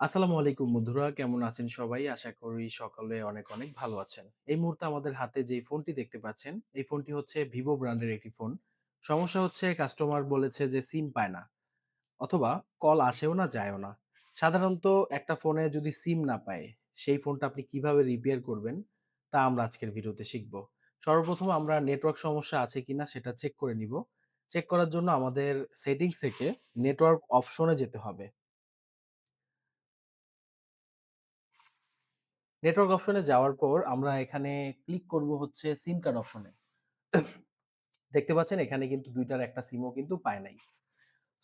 আসসালামু আলাইকুম বন্ধুরা কেমন আছেন সবাই? আশা করি সকলে অনেক, অনেক ভালো আছেন। এই মুহূর্তে আমাদের হাতে যেই ফোনটি দেখতে পাচ্ছেন, এই ফোনটি হচ্ছে ভিভো ব্র্যান্ডের একটি ফোন। সমস্যা হচ্ছে কাস্টমার বলেছে যে সিম পায় না অথবা কল আসেও না, যায়ও না। সাধারণত একটা ফোনে যদি সিম না পায়, সেই ফোনটা আপনি কীভাবে রিপেয়ার করবেন, তা আমরা আজকের ভিডিওতে শিখব। সর্বপ্রথম আমরা নেটওয়ার্ক সমস্যা আছে কিনা সেটা চেক করে নিব। চেক করার জন্য আমাদের সেটিংস থেকে নেটওয়ার্ক অপশনে যেতে হবে। নেটওয়ার্ক অপশনে যাওয়ার পর আমরা এখানে ক্লিক করব হচ্ছে সিম কার্ড অপশনে। দেখতে পাচ্ছেন এখানে কিন্তু দুইটার একটা সিমও কিন্তু পায় নাই।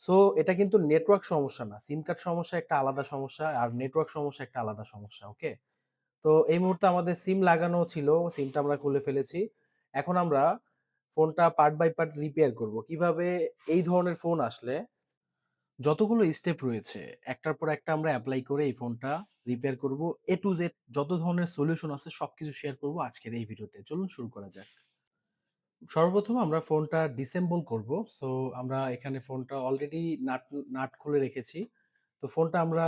সো এটা কিন্তু নেটওয়ার্ক সমস্যা না। সিম কার্ড সমস্যা একটা আলাদা সমস্যা আর নেটওয়ার্ক সমস্যা একটা আলাদা সমস্যা। ওকে? তো এই মুহূর্তে আমাদের সিম লাগানো ছিল। সিমটা আমরা খুলে ফেলেছি। এখন আমরা ফোনটা পার্ট বাই পার্ট রিপেয়ার করব। কীভাবে এই ধরনের ফোন আসলে যতগুলো স্টেপ রয়েছে, একটার পর একটা আমরা অ্যাপ্লাই করে এই ফোনটা রিপেয়ার করব। এ টু জেড যত ধরনের সলিউশন আছে সবকিছু শেয়ার করব আজকের এই ভিডিওতে। চলুন শুরু করা যাক। সর্বপ্রথম আমরা ফোনটা ডিসেম্বল করব। সো আমরা এখানে ফোনটা অলরেডি নাট নাট খুলে রেখেছি। তো ফোনটা আমরা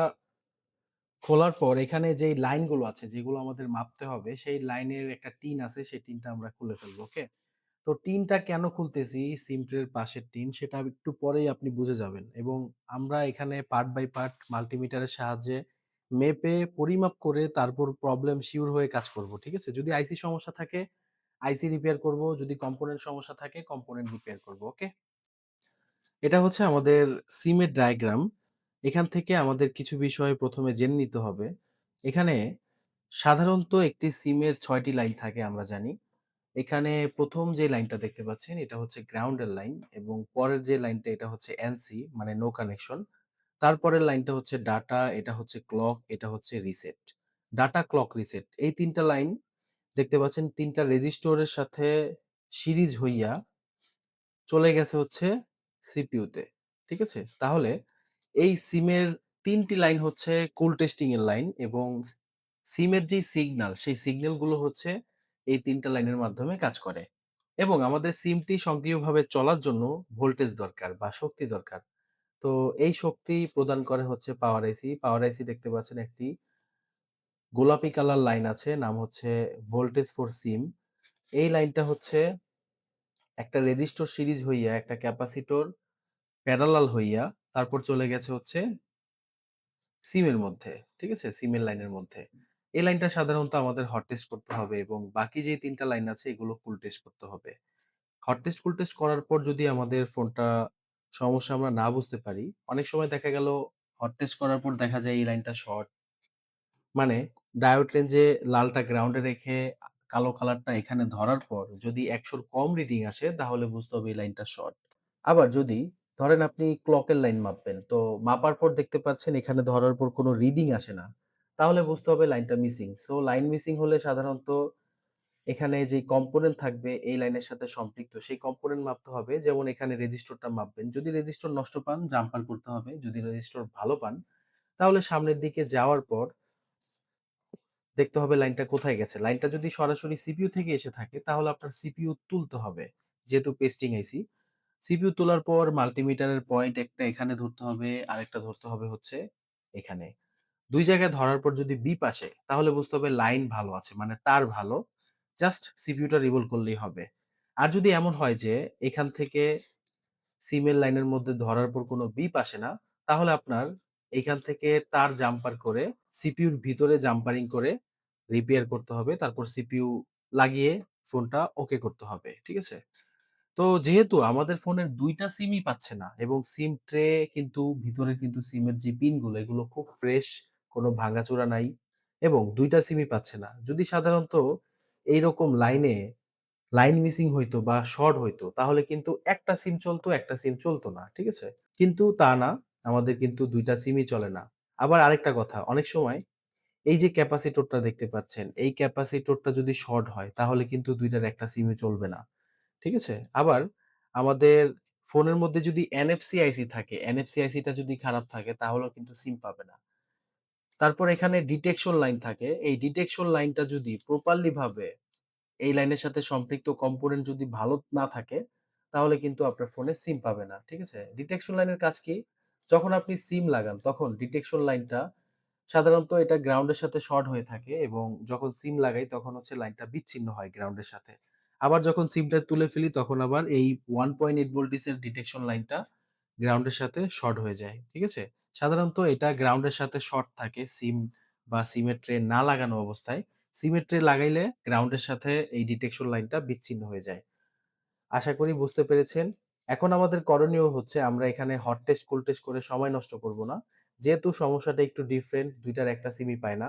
খোলার পর এখানে যেই লাইনগুলো আছে যেগুলো আমাদের মাপতে হবে, সেই লাইনের একটা টিন আছে, সেই টিনটা আমরা খুলে ফেলব। ওকে? তো টিনটা কেন খুলতেছি, সিম ট্রের পাশের টিন সেটা একটু পরেই আপনি বুঝে যাবেন এবং আমরা এখানে পার্ট বাই পার্ট মাল্টিমিটারের সাহায্যে মেপে পরিমাপ করে তারপর প্রবলেম শিওর হয়ে কাজ করব। ঠিক আছে? যদি আইসি সমস্যা থাকে, আইসি রিপেয়ার করব। যদি কম্পোনেন্ট সমস্যা থাকে, কম্পোনেন্ট রিপেয়ার করব। ওকে? এটা হচ্ছে আমাদের সিমের ডায়াগ্রাম। এখান থেকে আমাদের কিছু বিষয় প্রথমে জেনে নিতে হবে। এখানে সাধারণত একটি সিমের ছয়টি লাইন থাকে আমরা জানি। এখানে প্রথম যে লাইনটা দেখতে পাচ্ছেন এটা হচ্ছে গ্রাউন্ডের লাইন এবং পরের যে লাইনটা এটা হচ্ছে এনসি মানে নো কানেকশন। তারপরের লাইনটা হচ্ছে ডাটা, এটা হচ্ছে ক্লক, এটা হচ্ছে রিসেট। ডাটা, ক্লক, রিসেট এই তিনটা লাইন দেখতে পাচ্ছেন ৩ টা রেজিস্টরের সাথে সিরিজ হইয়া চলে গেছে হচ্ছে সিপিইউতে। ঠিক আছে? তাহলে এই সিমের তিনটি লাইন হচ্ছে কুল টেস্টিং এর লাইন এবং সিমের যেই সিগনাল, সেই সিগন্যালগুলো হচ্ছে এই ৩ টা লাইনের মাধ্যমে কাজ করে। এবং আমাদের সিমটি সক্রিয়ভাবে চলার জন্য ভোল্টেজ দরকার বা শক্তি দরকার। তো এই শক্তি প্রদান করে হচ্ছে পাওয়ার আইসি। পাওয়ার আইসি দেখতে পাচ্ছেন একটি গোলাপি কালার লাইন আছে, নাম হচ্ছে ভোল্টেজ ফর সিম। এই লাইনটা হচ্ছে একটা রেজিস্টর সিরিজ হইয়া একটা ক্যাপাসিটর প্যারালাল হইয়া তারপর চলে গেছে হচ্ছে সিমের মধ্যে। ঠিক আছে? সিমের লাইনের মধ্যে। এই লাইনটা সাধারণত আমাদের হট টেস্ট করতে হবে এবং বাকি যে ৩ টা লাইন আছে এগুলো কুল টেস্ট করতে হবে। হট টেস্ট, কুল টেস্ট করার পর যদি আমাদের ফোনটা সমস্যা আমরা না বুঝতে পারি, অনেক সময় দেখা গেল হট টেস্ট করার পর দেখা যায় এই লাইনটা শর্ট। মানে ডায়োড রেঞ্জে লালটা গ্রাউন্ডে রেখে কালো কালারটা এখানে ধরার পর যদি একশোর কম রিডিং আসে তাহলে বুঝতে হবে এই লাইনটা শর্ট। আবার যদি ধরেন আপনি ক্লকের লাইন মাপবেন, তো মাপার পর দেখতে পাচ্ছেন এখানে ধরার পর কোনো রিডিং আসে না। তাহলে বুঝতে হবে লাইনটা মিসিং। সো লাইন মিসিং হলে সাধারণত এখানে যেই কম্পোনেন্ট থাকবে এই লাইনের সাথে সম্পৃক্ত সেই কম্পোনেন্ট মাপতে হবে। যেমন এখানে রেজিস্টরটা মাপবেন। যদি রেজিস্টর নষ্ট পান জাম্পার করতে হবে। যদি রেজিস্টর ভালো পান তাহলে সামনের দিকে যাওয়ার পর দেখতে হবে লাইনটা কোথায় গেছে। লাইনটা যদি সরাসরি সিপিইউ থেকে এসে থাকে তাহলে আপনার সিপিইউ তুলতে হবে। যেহেতু পেস্টিং আইসি। সিপিইউ তোলার পর মাল্টিমিটারের পয়েন্ট একটা এখানে ধরতে হবে, আরেকটা ধরতে হবে হচ্ছে এখানে। দুই জায়গায় ধরার পর যদি বিপ আসে তাহলে বুঝতে হবে লাইন ভালো আছে। মানে তার ভালো। জাস্ট সিপিইউটা রিভলভ করলেই হবে। আর যদি এমন হয় যে এখান থেকে সিমের লাইনের মধ্যে ধরার পর কোনো বিপ আসে না, তাহলে আপনার এখান থেকে তার জাম্পার করে সিপিউর ভিতরে জাম্পারিং করে রিপেয়ার করতে হবে। তারপর সিপিইউ লাগিয়ে ফোনটা ওকে করতে হবে। ঠিক আছে? তো যেহেতু আমাদের ফোনের দুইটা সিমই পাচ্ছে না এবং সিম ট্রে কিন্তু ভিতরে কিন্তু সিমের যে পিনগুলো এগুলো খুব ফ্রেশ, কোনো ভাঙাচোরা নাই এবং দুইটা সিমই পাচ্ছে না। যদি সাধারণত এইরকম লাইনে লাইন মিসিং হইতো বা শর্ট হইতো তাহলে কিন্তু একটা সিম চলতো, একটা সিম চলতো না। ঠিক আছে? কিন্তু তা না। আমাদের কিন্তু ২ টা সিমই চলে না। আবার আরেকটা কথা, অনেক সময় এই যে ক্যাপাসিটরটা দেখতে পাচ্ছেন, এই ক্যাপাসিটরটা যদি শর্ট হয় তাহলে কিন্তু ২ টার একটা সিমই চলবে না। ঠিক আছে? আবার আমাদের ফোনের মধ্যে যদি এনএফসি আইসি থাকে, এনএফসি আইসিটা যদি খারাপ থাকে তাহলেও কিন্তু সিম পাবে না। তারপর এখানে ডিটেকশন লাইন থাকে। এই ডিটেকশন লাইনটা যদি প্রপারলি ভাবে এই লাইনের সাথে সম্পৃক্ত কম্পোনেন্ট যদি ভালো না থাকে, তাহলে কিন্তু আপনার ফোনে সিম পাবে না। ঠিক আছে? ডিটেকশন লাইনের কাজ কি? যখন আপনি সিম লাগান তখন ডিটেকশন লাইনটা সাধারণত এটা গ্রাউন্ডের সাথে শর্ট হয়ে থাকে এবং যখন সিম লাগাই তখন হচ্ছে লাইনটা বিচ্ছিন্ন হয় গ্রাউন্ডের সাথে। আবার যখন সিমটা তুলে ফেলি তখন আবার এই 1.8 ভোল্টেজের ডিটেকশন লাইনটা গ্রাউন্ডের সাথে শর্ট হয়ে যায়। ঠিক আছে? সাধারণত এটা গ্রাউন্ডের সাথে শর্ট থাকে সিম বা সিমের ট্রে না লাগানো অবস্থায়। সিমের ট্রে লাগাইলে গ্রাউন্ডের সাথে এই ডিটেকশন লাইনটা বিচ্ছিন্ন হয়ে যায়। আশা করি বুঝতে পেরেছেন। এখন আমাদের করণীয় হচ্ছে আমরা এখানে হট টেস্ট, কোল্ড টেস্ট করে সময় নষ্ট করব না। যেহেতু সমস্যাটা একটু ডিফারেন্ট দুইটার একটা সিমই পায় না।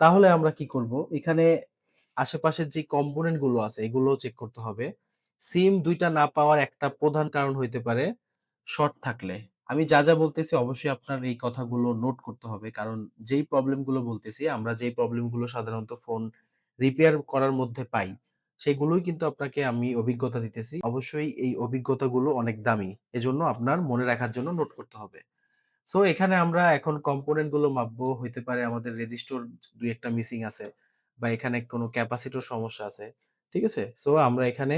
তাহলে আমরা কি করব? এখানে আশেপাশের যে কম্পোনেন্টগুলো আছে এগুলোও চেক করতে হবে। সিম দুইটা না পাওয়ার একটা প্রধান কারণ হইতে পারে শর্ট থাকলে। আমি যা, যা বলতেছি অবশ্যই আপনার এই কথাগুলো নোট করতে হবে। কারণ যেই প্রবলেমগুলো বলতেছি আমরা যেই প্রবলেমগুলো সাধারণত ফোন রিপেয়ার করার মধ্যে পাই, সেগুলোই কিন্তু আপনাকে আমি অভিজ্ঞতা দিতেছি। অবশ্যই এই অভিজ্ঞতাগুলো অনেক দামি। এজন্য আপনার মনে রাখার জন্য নোট করতে হবে। সো এখানে আমরা এখন কম্পোনেন্টগুলো মাপবো। হইতে পারে আমাদের রেজিস্টর ২-১ মিসিং আছে বা এখানে কোনো ক্যাপাসিটর সমস্যা আছে। ঠিক আছে? সো আমরা এখানে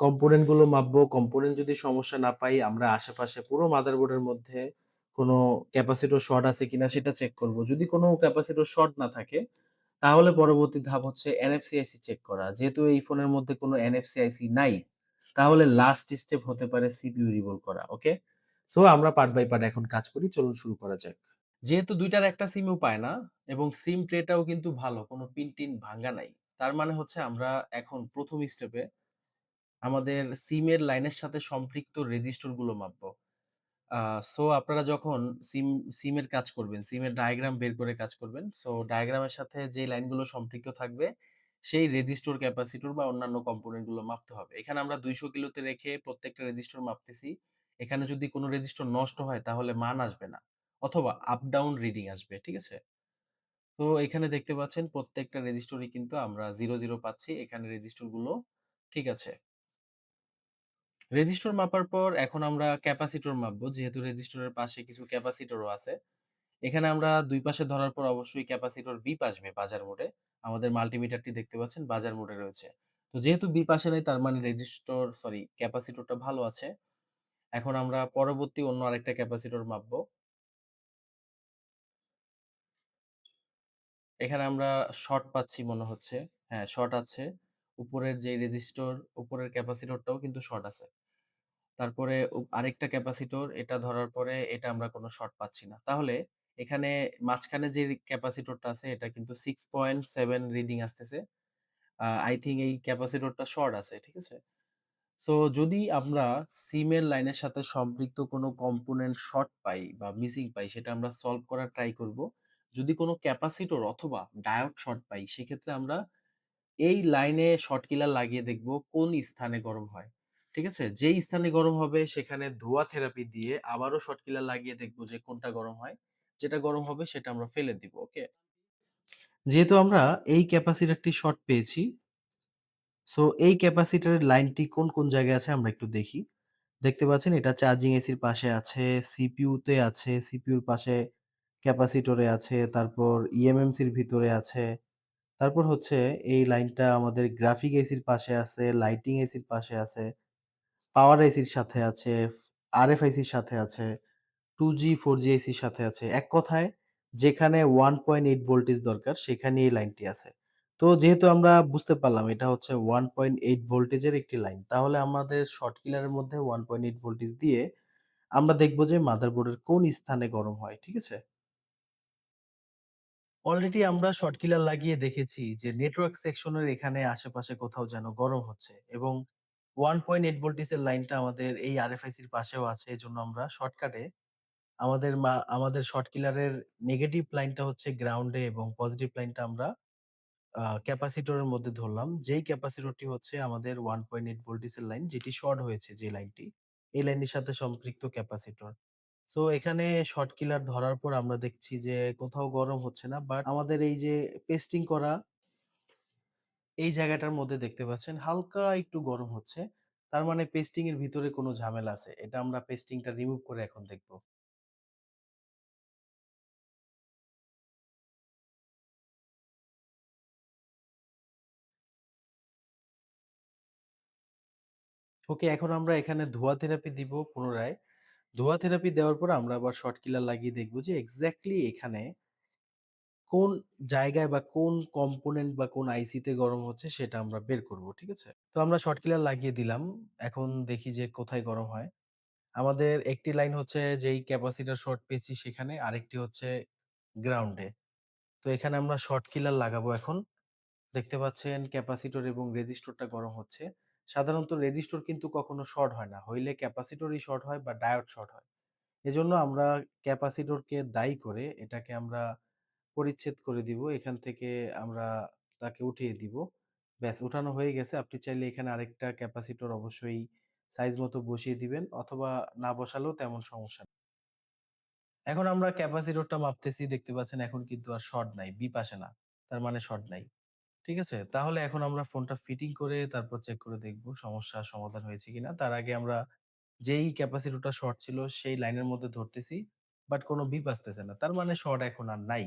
কম্পোনেন্টগুলো মাপবো। কম্পোনেন্ট যদি সমস্যা না পাই আমরা আশেপাশে পুরো মাদারবোর্ডের মধ্যে কোনো ক্যাপাসিটর শর্ট আছে কিনা সেটা চেক করব। যদি কোনো ক্যাপাসিটর শর্ট না থাকে তাহলে পরবর্তী ধাপ হচ্ছে এনএফসি আইসি চেক করা। যেহেতু এই ফোনের মধ্যে কোনো এনএফসি আইসি নাই, তাহলে লাস্ট স্টেপ হতে পারে সিপিইউ রিভলভ করা। ওকে? সো আমরা পার্ট বাই পার্ট এখন কাজ করি। চলুন শুরু করা যাক। যেহেতু ২ টার একটা সিমও পায় না এবং সিম ট্রেটাও কিন্তু ভালো। কোনো পিন-টিন ভাঙ্গা নাই। তার মানে হচ্ছে আমরা এখন প্রথম স্টেপে আমাদের সিমের লাইনের সাথে সম্পৃক্ত রেজিস্টরগুলো মাপবো। সো আপনারা যখন সিম সিমের কাজ করবেন, সিমের ডায়াগ্রাম বের করে কাজ করবেন। সো ডায়াগ্রামের সাথে যে লাইনগুলো সম্পৃক্ত থাকবে, সেই রেজিস্টর, ক্যাপাসিটর বা অন্যান্য কম্পোনেন্টগুলো মাপতে হবে। এখানে আমরা ২০০ কিলোতে রেখে প্রত্যেকটা রেজিস্টর মাপতেছি। এখানে যদি কোনো রেজিস্টর নষ্ট হয় তাহলে মান আসবে না। অথবা আপ ডাউন রিডিং আসবে। ঠিক আছে? তো এখানে দেখতে পাচ্ছেন প্রত্যেকটা রেজিস্টরই কিন্তু আমরা ০, ০ পাচ্ছি। এখানে রেজিস্টরগুলো ঠিক আছে। রেজিস্টর মাপার পর এখন আমরা ক্যাপাসিটর মাপবো। যেহেতু রেজিস্টরের পাশে কিছু ক্যাপাসিটরও আছে। এখানে আমরা দুই পাশে ধরার পর অবশ্যই ক্যাপাসিটর বিপ আসবে বাজার মোডে। আমাদের মাল্টিমিটারটি দেখতে পাচ্ছেন বাজার মোডে রয়েছে। তো যেহেতু বিপ আসে নাই তার মানে রেজিস্টর সরি ক্যাপাসিটরটা ভালো আছে। এখন আমরা পরবর্তী অন্য আরেকটা ক্যাপাসিটর মাপবো। এখানে আমরা শর্ট পাচ্ছি মনে হচ্ছে। হ্যাঁ, শর্ট আছে। উপরের যে রেজিস্টর, উপরের ক্যাপাসিটরটাও কিন্তু শর্ট আছে। তারপরে আরেকটা ক্যাপাসিটর এটা ধরার পরে এটা আমরা কোনো শর্ট পাচ্ছি না। তাহলে এখানে মাঝখানে যে ক্যাপাসিটরটা আছে এটা কিন্তু 6.7 রিডিং আসতেছে। আই থিঙ্ক এই ক্যাপাসিটরটা শর্ট আছে। ঠিক আছে? সো যদি আমরা সিমের লাইনের সাথে সম্পৃক্ত কোনো কম্পোনেন্ট শর্ট পাই বা মিসিং পাই সেটা আমরা সলভ করার ট্রাই করব। যদি কোনো ক্যাপাসিটর অথবা ডায়োড শর্ট পাই সেক্ষেত্রে আমরা এই লাইনে শর্ট কিলার লাগিয়ে দেখব কোন স্থানে গরম হয়। ঠিক আছে? যেই স্থানে গরম হবে সেখানে ধোঁয়া থেরাপি দিয়ে আবারও শর্ট কিলার লাগিয়ে দেখব যে কোনটা গরম হয়। যেটা গরম হবে সেটা আমরা ফেলে দিব। ওকে? যেহেতু আমরা এই ক্যাপাসিটরটি শর্ট পেয়েছি, সো এই ক্যাপাসিটরের লাইনটি কোন, কোন জায়গায় আছে আমরা একটু দেখি। দেখতে পাচ্ছেন এটা চার্জিং এসির পাশে আছে, সিপিইউতে আছে, সিপিইউর পাশে ক্যাপাসিটরে আছে, তারপর ইএমএমসির ভিতরে আছে। তারপর হচ্ছে এই লাইনটা আমাদের গ্রাফিক এসির পাশে আছে, লাইটিং এসির পাশে আছে, পাওয়ার এসির সাথে আছে, আরএফআইসির সাথে আছে, 2G, 4G এসির সাথে আছে। এক কথায় যেখানে 1.8 ভোল্টেজ দরকার সেখানে এই লাইনটি আছে। তো যেহেতু আমরা বুঝতে পারলাম এটা হচ্ছে 1.8 ভোল্টেজের একটি লাইন। তাহলে আমাদের শর্ট কিলারের মধ্যে 1.8 ভোল্টেজ দিয়ে আমরা দেখব যে মাদারবোর্ডের কোন স্থানে গরম হয়। ঠিক আছে? অলরেডি আমরা শর্ট কিলার লাগিয়ে দেখেছি যে নেটওয়ার্ক সেকশনের এখানে আশেপাশে কোথাও যেন গরম হচ্ছে এবং ওয়ান পয়েন্ট এইট 1.8 ভোল্টেজের লাইনটা আমাদের এই আরএফআইসির পাশেও আছে। এই জন্য আমরা শর্টকাটে আমাদের আমাদের শর্ট কিলারের নেগেটিভ লাইনটা হচ্ছে গ্রাউন্ডে এবং পজিটিভ লাইনটা আমরা ক্যাপাসিটরের মধ্যে ধরলাম। যেই ক্যাপাসিটরটি হচ্ছে আমাদের ওয়ান পয়েন্ট 1.8 ভোল্টেজের লাইন যেটি শর্ট হয়েছে যে লাইনটি, এই লাইনের সাথে সম্পৃক্ত ক্যাপাসিটর। সো এখানে শর্ট কিলার ধরার পর আমরা দেখছি যে কোথাও গরম হচ্ছে না। বাট আমাদের এই যে পেস্টিং করা এই জায়গাটার মধ্যে দেখতে পাচ্ছেন, হালকা একটু গরম হচ্ছে। তার মানে পেস্টিং এর ভিতরে কোনো ঝামেলা আছে। এটা আমরা পেস্টিংটা রিমুভ করে এখন দেখব। ওকে এখন আমরা এখানে ধোঁয়া থেরাপি দিব পুনরায়। ধোঁয়া থেরাপি দেওয়ার পর আমরা আবার শর্ট কিলার লাগিয়ে দেখব যে এক্স্যাক্টলি এখানে কোন জায়গায় বা কোন কম্পোনেন্ট বা কোন আইসিতে গরম হচ্ছে সেটা আমরা বের করব। ঠিক আছে? তো আমরা শর্ট কিলার লাগিয়ে দিলাম। এখন দেখি যে কোথায় গরম হয়। আমাদের একটি লাইন হচ্ছে যেই ক্যাপাসিটার শর্ট পেয়েছি সেখানে, আরেকটি হচ্ছে গ্রাউন্ডে। তো এখানে আমরা শর্ট কিলার লাগাবো এখন। দেখতে পাচ্ছেন ক্যাপাসিটর এবং রেজিস্টরটা গরম হচ্ছে। সাধারণত রেজিস্টর কিন্তু কখনো শর্ট হয় না। হইলে ক্যাপাসিটরই শর্ট হয় বা ডায়োড শর্ট হয়। এজন্য আমরা ক্যাপাসিটরকে দায়ী করে এটাকে আমরা পরিচ্ছেদ করে দিব। এখান থেকে আমরা তাকে উঠিয়ে দিব। ব্যাস, উঠানো হয়ে গেছে। আপনি চাইলে এখানে আরেকটা ক্যাপাসিটর অবশ্যই সাইজ মতো বসিয়ে দিবেন অথবা না বসালেও তেমন সমস্যা নেই। এখন আমরা ক্যাপাসিটরটা মাপতেছি দেখতে পাচ্ছেন এখন কিন্তু আর শর্ট নাই। বিপ আসে না। তার মানে শর্ট নাই। ঠিক আছে? তাহলে এখন আমরা ফোনটা ফিটিং করে তারপর চেক করে দেখব সমস্যার সমাধান হয়েছে কিনা। তার আগে আমরা যেই ক্যাপাসিটরটা শর্ট ছিল সেই লাইনের মধ্যে ধরতেছি। বাট কোনো বিপ আসতেছে না। তার মানে শর্ট এখন আর নাই।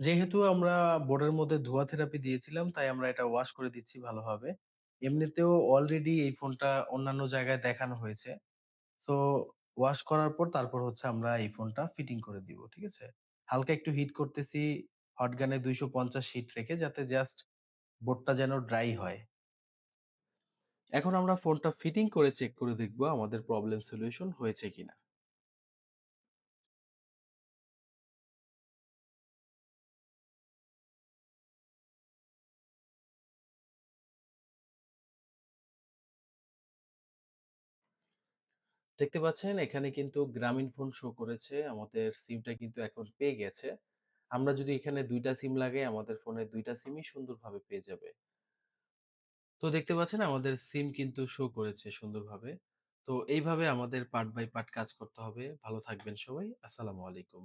যেহেতু আমরা বোর্ডের মধ্যে ধোঁয়া থেরাপি দিয়েছিলাম, তাই আমরা এটা ওয়াশ করে দিচ্ছি ভালোভাবে। এমনিতেও অলরেডি এই ফোনটা অন্যান্য জায়গায় দেখানো হয়েছে। সো ওয়াশ করার পর তারপর হচ্ছে আমরা এই ফোনটা ফিটিং করে দিব। ঠিক আছে? হালকা একটু হিট করতেছি, হট গানে ২৫০ হিট রেখে যাতে জাস্ট বোর্ডটা যেন ড্রাই হয়। এখন আমরা ফোনটা ফিটিং করে চেক করে দেখব আমাদের প্রবলেম সলিউশন হয়েছে কিনা। দেখতে পাচ্ছেন, এখানে কিন্তু গ্রামীণ ফোন শো করেছে। আমাদের সিমটা কিন্তু এখন পেয়ে গেছে। আমরা যদি এখানে দুইটা সিম লাগাই, আমাদের ফোনে ২ টা সিমই সুন্দরভাবে পেয়ে যাবে। তো দেখতে পাচ্ছেন, আমাদের সিম কিন্তু শো করেছে সুন্দরভাবে। তো এইভাবে আমাদের পার্ট বাই পার্ট কাজ করতে হবে। ভালো থাকবেন সবাই। আসসালামু আলাইকুম।